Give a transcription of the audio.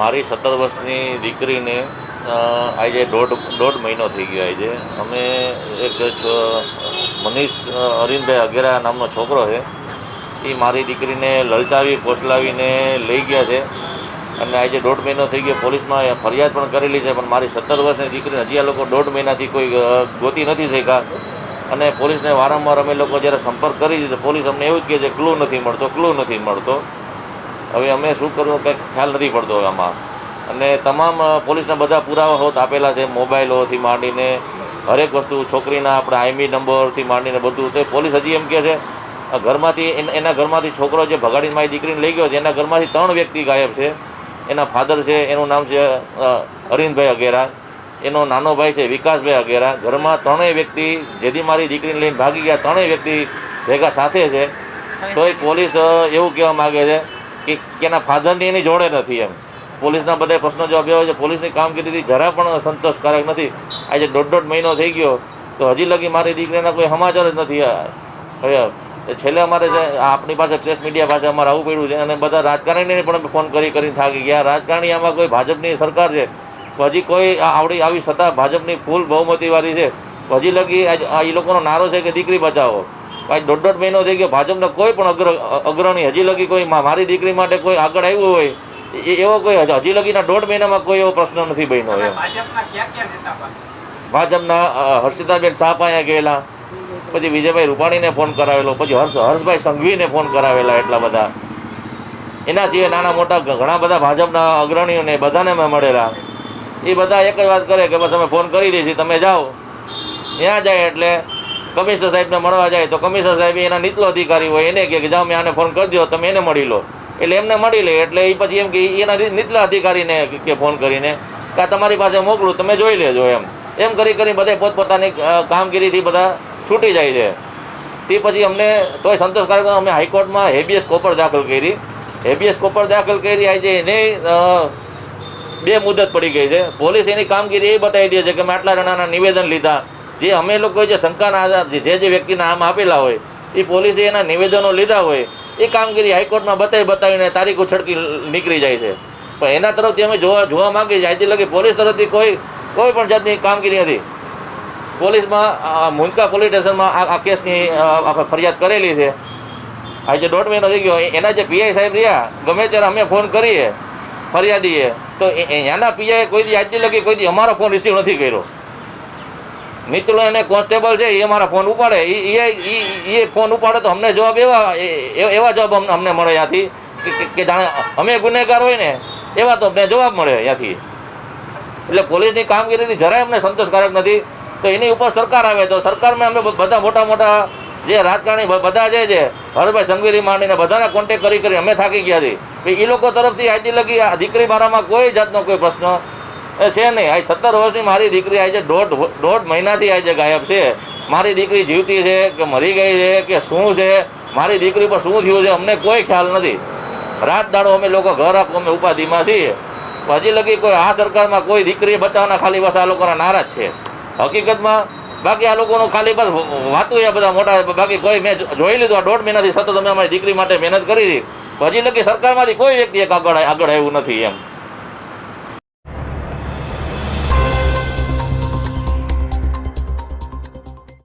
મારી સત્તર વર્ષની દીકરીને આજે દોઢ દોઢ મહિનો થઈ ગયો આજે. અમે એક મનીષ અરવિંદભાઈ અગેરા નામનો છોકરો છે. એ મારી દીકરીને લલચાવી, પોસલાવીને લઈ ગયા છે. અને આજે દોઢ મહિનો થઈ ગયો પોલીસમાં ફરિયાદ પણ કરેલી છે, પણ મારી સત્તર વર્ષની દીકરીને હજી આ લોકો દોઢ મહિનાથી કોઈ ગોતી નથી શક્યા. અને પોલીસને વારંવાર અમે લોકો જ્યારે સંપર્ક કરી દીધો પોલીસ અમને એવું જ કહે છે ક્લુ નથી મળતો ક્લુ નથી મળતો. હવે અમે શું કરવું કંઈક ખ્યાલ નથી પડતો આમાં. અને તમામ પોલીસના બધા પુરાવા હોત આપેલા છે મોબાઈલોથી માંડીને હરેક વસ્તુ છોકરીના આપણા આઈમી નંબરથી માંડીને બધું. તો પોલીસ હજી એમ કહે છે ઘરમાંથી એના ઘરમાંથી છોકરો જે ભગાડીને મારી દીકરીને લઈ ગયો છે એના ઘરમાંથી ત્રણ વ્યક્તિ ગાયબ છે. એના ફાધર છે એનું નામ છે અરવિંદભાઈ અગેરા. એનો નાનો ભાઈ છે વિકાસભાઈ અગેરા. ઘરમાં ત્રણેય વ્યક્તિ જેથી મારી દીકરીને લઈને ભાગી ગયા ત્રણેય વ્યક્તિ ભેગા સાથે છે. તોય પોલીસ એવું કહેવા માગે છે કે એના ફાધરની એની જોડે નથી એમ. પોલીસના બધા પ્રશ્નો જવાબ એવા છે, પોલીસની કામગીરીથી જરા પણ સંતોષકારક નથી. આજે દોઢ દોઢ મહિનો થઈ ગયો, તો હજી લગી મારી દીકરીના કોઈ સમાચાર જ નથી. હવે છેલ્લે અમારે આપણી પાસે પ્રેસ મીડિયા પાસે અમારે આવું પડ્યું છે, અને બધા રાજકારણીને પણ ફોન કરી કરીને થાકી ગયા. રાજકારણી આમાં કોઈ ભાજપની સરકાર છે, તો હજી કોઈ આવડી આવી સત્તા ભાજપની ફૂલ બહુમતીવાળી છે. હજી લગી એ લોકોનો નારો છે કે દીકરી બચાવો. આજ દોઢ દોઢ મહિનો થઈ ગયો ભાજપનો કોઈ પણ અગ્ર અગ્રણી હજી લગી કોઈ મારી દીકરી માટે કોઈ આગળ આવ્યું હોય એ- એવો કોઈ હજી હજી લગીના દોઢ મહિનામાં કોઈ એવો પ્રશ્ન નથી બન્યો એમ. ભાજપના હર્ષિતાબેન શાહ પાયા ગયેલા પછી વિજયભાઈ રૂપાણીને ફોન કરાવેલો પછી હર્ષ હર્ષભાઈ સંઘવીને ફોન કરાવેલા એટલા બધા. એના સિવાય નાના મોટા ઘણા બધા ભાજપના અગ્રણીઓને બધાને મેં મળેલા. એ બધા એક જ વાત કરે કે બસ અમે ફોન કરી દઈશું તમે જાઓ. ત્યાં જાય એટલે કમિશનર સાહેબને મળવા જાય તો કમિશનર સાહેબ એના નીચલો અધિકારી હોય, એને કહે કે જાઓ, મેં આને ફોન કરી દો તમે એને મળી લો. એટલે એમને મળી લે, એટલે એ પછી એમ કે એના નીચલા અધિકારીને કે ફોન કરીને કે તમારી પાસે મોકલું, તમે જોઈ લેજો એમ. એમ કરી કરી બધા પોતપોતાની કામગીરીથી બધા છૂટી જાય છે. તે પછી અમને તોય સંતોષકારક અમે હાઈકોર્ટમાં હેબિયસ કોપર દાખલ કરી. હેબિયસ કોપર દાખલ કરી, આજે એને બે મુદત પડી ગઈ છે. પોલીસ એની કામગીરી એ બતાવી દે છે કે મેં આટલા જણાના નિવેદન લીધા. જે અમે લોકોએ જે શંકાના આધાર જે જે વ્યક્તિના નામ આપેલા હોય, એ પોલીસે એના નિવેદનો લીધા હોય, એ કામગીરી હાઈકોર્ટમાં બતાવી બતાવીને તારીખો છડકી નીકળી જાય છે. પણ એના તરફથી અમે જોવા જોવા માગીએ છીએ આજથી લગી પોલીસ તરફથી કોઈ કોઈ પણ જાતની કામગીરી નથી. પોલીસમાં મુંદકા પોલીસ સ્ટેશનમાં આ કેસની આપણે ફરિયાદ કરેલી છે. આજે દોઢ મહિનો થઈ ગયો એના જે પીઆઈ સાહેબ રહ્યા, ગમે ત્યારે અમે ફોન કરીએ ફરિયાદીએ, તો એના પીઆઈ કોઈ દી આજથી લગી કોઈ દી અમારો ફોન રિસીવ નથી કર્યો. નીચલો એને કોન્સ્ટેબલ છે, એ મારા ફોન ઉપાડે. એ એ ફોન ઉપાડે તો અમને જવાબ એવા એવા જવાબ અમને- મળે ત્યાંથી કે- જાણે અમે ગુનેગાર હોય ને, એવા તો અમને જવાબ મળે ત્યાંથી એટલે પોલીસની કામગીરીથી જરાય અમને સંતોષકારક નથી. તો એની ઉપર સરકાર આવે તો સરકારમાં અમે બધા મોટા મોટા જે રાજકારણી બધા જે છે, હરભાઈ સંઘવીરી માંડીને બધાને કોન્ટેક કરી કરી અમે થાકી ગયા છીએ. એ લોકો તરફથી આજથી લગી આ દીકરી બારામાં કોઈ જાતનો કોઈ પ્રશ્ન એ છે નહીં. આ સત્તર વર્ષની મારી દીકરી આજે દોઢ દોઢ મહિનાથી આજે ગાયબ છે, મારી દીકરી જીવતી છે કે મરી ગઈ છે કે શું છે, મારી દીકરી પર શું થયું છે, અમને કોઈ ખ્યાલ નથી. રાત દાડો અમે લોકો ઘર આપો, અમે ઉપાધિમાં છીએ. હજી લગી કોઈ આ સરકારમાં કોઈ દીકરી બચાવવાના ખાલી બસ આ લોકોના નારાજ છે. હકીકતમાં બાકી આ લોકોનું ખાલી બસ વાતું એ બધા મોટા, બાકી કોઈ મેં જોઈ લીધું આ દોઢ મહિનાથી સતત અમે અમારી દીકરી માટે મહેનત કરી હતી. હજી લગી સરકારમાંથી કોઈ વ્યક્તિ એક આગળ આગળ આવ્યું નથી એમ.